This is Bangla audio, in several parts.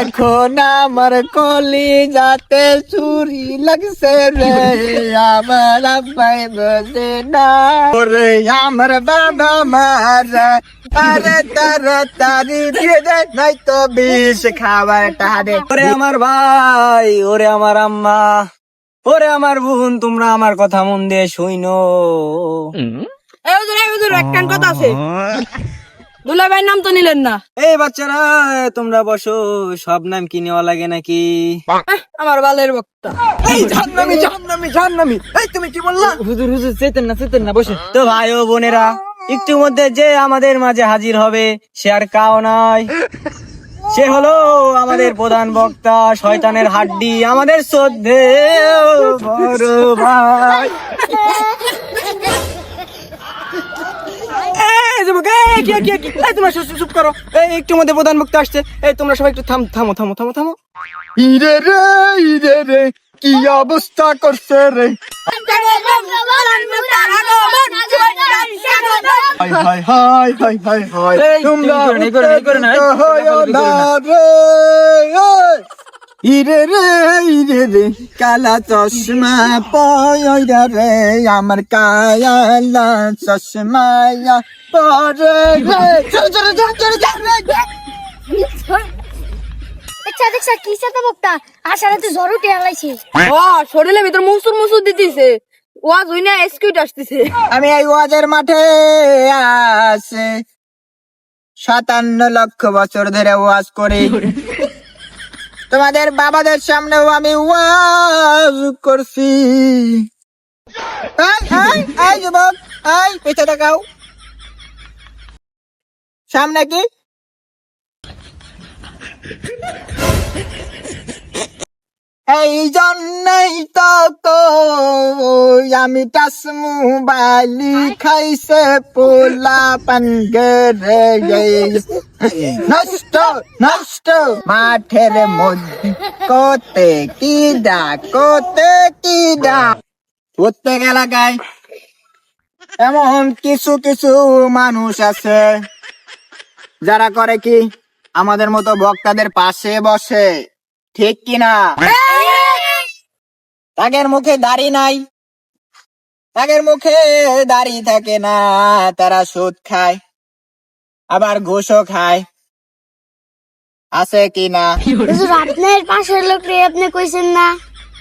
এখন আমার কলি যাতে চুরি লাগছে রে আমার আব্বাই বোঝে না। ওরে আমার বাবা মারা আরে তার তারি দিয়ে দে নাই তো বিষ খাবার টারে ওরে আমার ভাই ওরে আমার আম্মা ওরে আমার বোন তোমরা আমার কথা মন দিয়ে শুইনো। একখান কথা আছে। দুলা নাম তো নিলেন না। এই বাচ্চারা তোমরা বসো সব নাম কি নেওয়া লাগে নাকি? আমার বালের বক্তা। এই জাহান্নামী জাহান্নামী জাহান্নামী। এই তুমি কি বললা? হুজুর হুজুর চেতেন না চেতেন না বসে তো ভাই ও বোনেরা একটু মধ্যে যে আমাদের মাঝে হাজির হবে সে আর কাও নাই। সে হলো আমাদের প্রধান বক্তা শয়তানের হাড্ডি আমাদের শ্রদ্ধে বড় ভাই। যুবক, এই, কি, কি? এই, তোমরা চুপ, করো এই একটু মধ্যে প্রধান বক্তা আসছে এই তোমরা সবাই একটু থাম থামো থামো থামো থামো ইরে রে ইরে রে কি অবস্থা করছে রে hi hi hi hi hi তোমরা ইরে রে ইরে রে কালা চশমা পয়রা রে আমার কায়ালা চশমা পরে রে। চল চল চল চল চল আচ্ছা দেখছা কি সাথে বকটা? আসারে তো জ্বর উঠে আলাইছে ও শরীরের ভিতর মুসুর মুসুর দিতেছে। ওয়াজ হই না এসকিউট আসতেছে। আমি এই ওয়াজের মাঠে আছে। সাতান্ন লক্ষ বছর ধরে ওয়াজ করি। তোমাদের বাবাদের সামনেও আমি ওয়াজ করছি। এই, এই, এই সামনে কি? এই জন্যই তো আমি টাস মোবাইলি খাইছে পোলা পানগে রে নষ্ট নষ্ট মাঠের মধ্যে কোতে কি ডা কোতে কি ডা প্রত্যেক এলাকায় এমন কিছু কিছু মানুষ আছে যারা করে কি আমাদের মতো বক্তাদের পাশে বসে ঠিক কিনা? তাদের মুখে দাড়ি নাই। তাদের মুখে দাড়ি থাকে না তারা সুদ খায় আবার ঘুষও খায়। আছে কি না? আপনার পাশের লোক রে আপনি কইছেন না?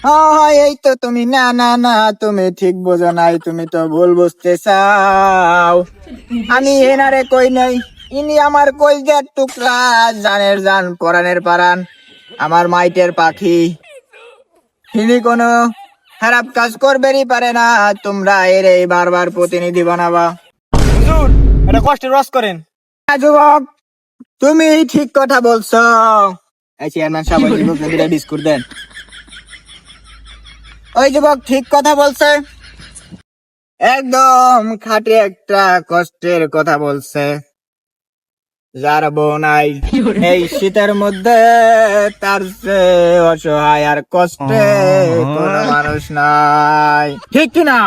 হয় এই তো তুমি না না না তুমি ঠিক বোঝো নাই তুমি তো ভুল বুঝতে চাও। আমি এনারে কই নাই ইনি আমার কলজার টুকরা জানের জান পরানের পারান আমার মাইটের পাখি। ইনি কোনো খারাপ কাজ করবেরই পারে না তোমরা এর এই বারবার প্রতিনিধি বানাবা। হুজুর এটা কষ্ট রস করেন। যুবক তুমি ঠিক কথা বলছো। এই চেয়ারম্যান সাহেব যুবকদের বিস্কুট দেন। ওই যুবক ঠিক কথা বলছে। একদম খাটে একটা কষ্টের কথা বলছে। যার বউ নাই। এই শীতের মধ্যে তার অসহায় আর কষ্টে কোনো মানুষ নাই। ঠিক কিনা?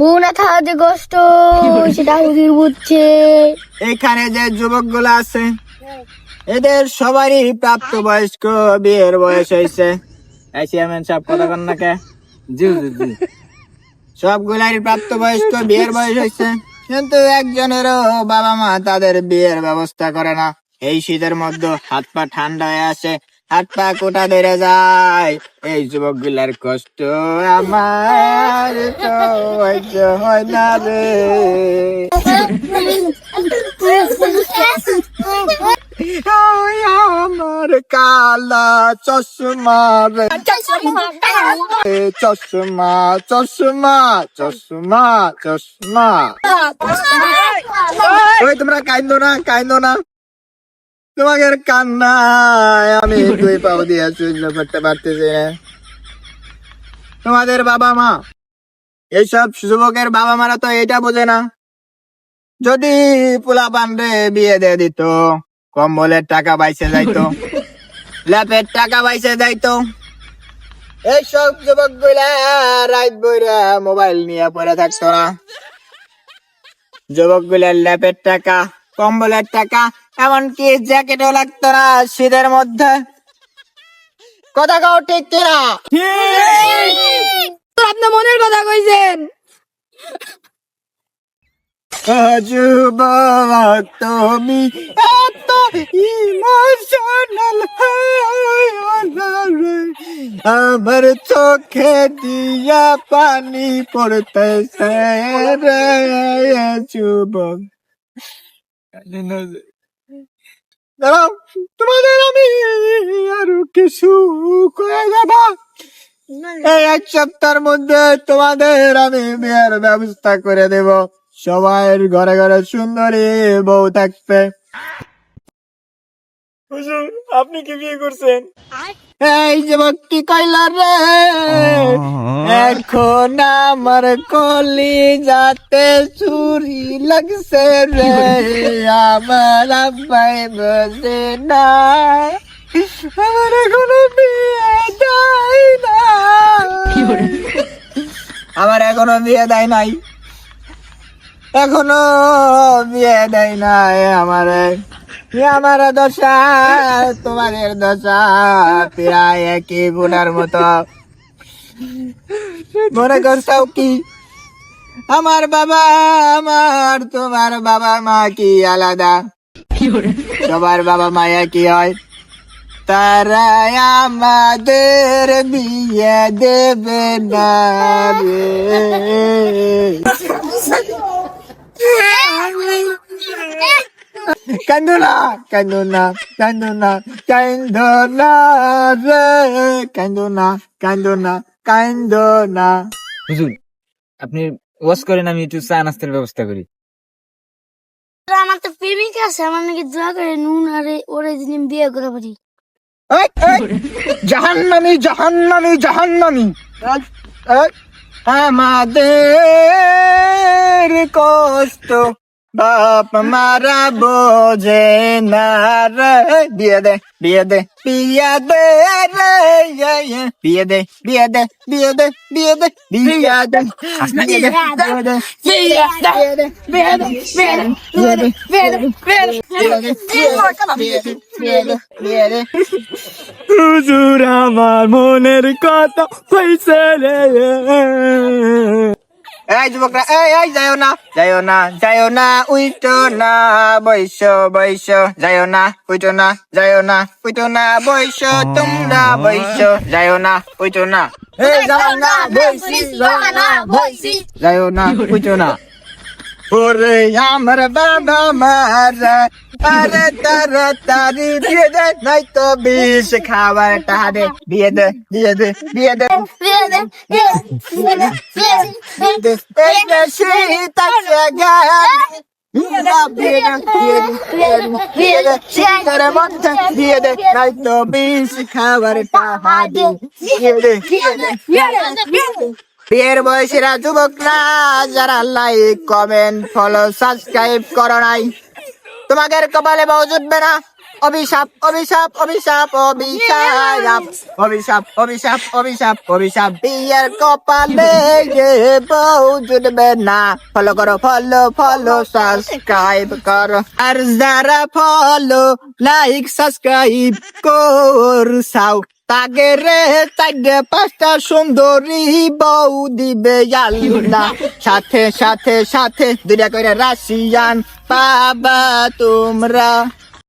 বউ না থাকাতে কষ্ট সেটা বুঝছে? এখানে যে যুবকগুলো আছে এদের সবারই প্রাপ্ত বয়স্ক বিয়ের বয়স হয়েছে। এই চেয়ারম্যান সাহেব কথা কন না কে? জি জি জি। সবগুলারই প্রাপ্ত বয়স্ক বিয়ের বয়স হয়েছে। কিন্তু একজনেরও বাবা মা তাদের বিয়ের ব্যবস্থা করে না। এই শীতের মধ্যে হাত পা ঠান্ডা হয়ে আসে হাত পা কোটা বেড়ে যায়। এই যুবকগুলার কষ্ট আমার তো হয় না রে ওই আমার কালা চশমা রে। চশমা। চশমা চশমা চশমা ওই তোমরা কাইন্দো না কাইন্দো না। তোমাদের কান্নায় আমি দুই পাও দিয়ে সহ্য করতে পারতেছি তোমাদের বাবা মা এইসব যুবকের বাবা মারা তো এটা বোঝে না। যদি পোলা পান্ডে বিয়ে দিয়ে দিত কম্বলের টাকা বাইসে যাইতো। ল্যাপের টাকা বাইসে যাইতো এইসব যুবকগুলা রাত বইরা মোবাইল নিয়ে পড়ে থাকতো না। যুবকগুলার ল্যাপের টাকা কম্বলের টাকা এমনকি জ্যাকেটও লাগতো না শীতের মধ্যে। কথা কাও ঠিক কিনা? আপনি মনের কথা কইছেন। যুবক তুমি এত ইমোশনাল আমার চোখে দিয়া পানি পড়তেছে রে যুবক। দাঁড়াও তোমাদের আমি আরও কিছু করে যাবা এই এক সপ্তাহের মধ্যে তোমাদের আমি বিয়ের ব্যবস্থা করে দেব। সবার ঘরে ঘরে সুন্দরী বউ থাকবে হুজুর আপনি কি বিয়ে করছেন? এই যে কি কইলা রে? এখন আমার কলি যাতে চুরি লাগছে রে। আমার আব্বাই বসে না। আমার এখনও বিয়ে দেয় না আমার এখনও বিয়ে দেয় নাই। এখনও বিয়ে দেয় নাই আমার। আমার দশা, তোমাদের দশা, প্রায় একই গুণার মতো। মনে করছাও কি? আমার বাবা, আমার, তোমার বাবা মা কি আলাদা? সবার বাবা মা একই হয়। তারা আমাদের বিয়ে দেবে না কান্দো না কান্দো না কান্দো না কান্দো না রে কান্দো না কান্দো না কান্দো না হুজুর আপনি ওয়াশ করেন আমি একটু চা নাস্তার ব্যবস্থা করি। আমার তো প্রেমিক আছে আমার নাকি দোয়া করে নুন আরে ওরে দিন বিয়ে করে পারি জাহান্নামি জাহান্নামি জাহান্নামি। আমাদের কষ্ট। বাপ মারা বোঝে না রে বিয়ে দে বিয়ে দে বিয়ে দে রে ইয়ে, ইয়ে। বিয়ে দে বিয়ে দে বিয়ে দে বিয়ে দে বিয়ে দে বিয়ে দে বিয়ে দে বিয়ে দে বিয়ে দে বিয়ে দে বিয়ে দে হুজুর আমার মনের কথা কইছে রে এই যুবকরা এই এই যাইও না। যাইও না যাইও না উইটো না বৈশ বৈশ। যাইও না উইটো না যাইও না উইটো না বৈশ। তোমরা বৈশ যাইও না উইটো না। এই যাও না বৈশি যাও না বৈশি। যাইও না উইটো না। ওরে আমার বাবা মারা বিয়ের বয়সীরা যুবকরা যারা লাইক কমেন্ট ফলো সাবস্ক্রাইব করো নাই তোমাদের কপালে বউ জুটবে না। অভিশাপ অভিশাপ অভিশাপ অভিশাপ অভিশাপ অভিশাপ অভিশাপ অভিশাপ। বিয়ের কপালে বউ জুটবে না। ফলো করো, ফলো ফলো সাবস্ক্রাইব করো। আর যারা ফলো লাইক সাবস্ক্রাইব করছাও। তাকে রে পাঁচটা সুন্দরী বউ দিবে আল্লাহ। সাথে সাথে সাথে দুইটা করে রাশিয়ান পাবা তোমরা।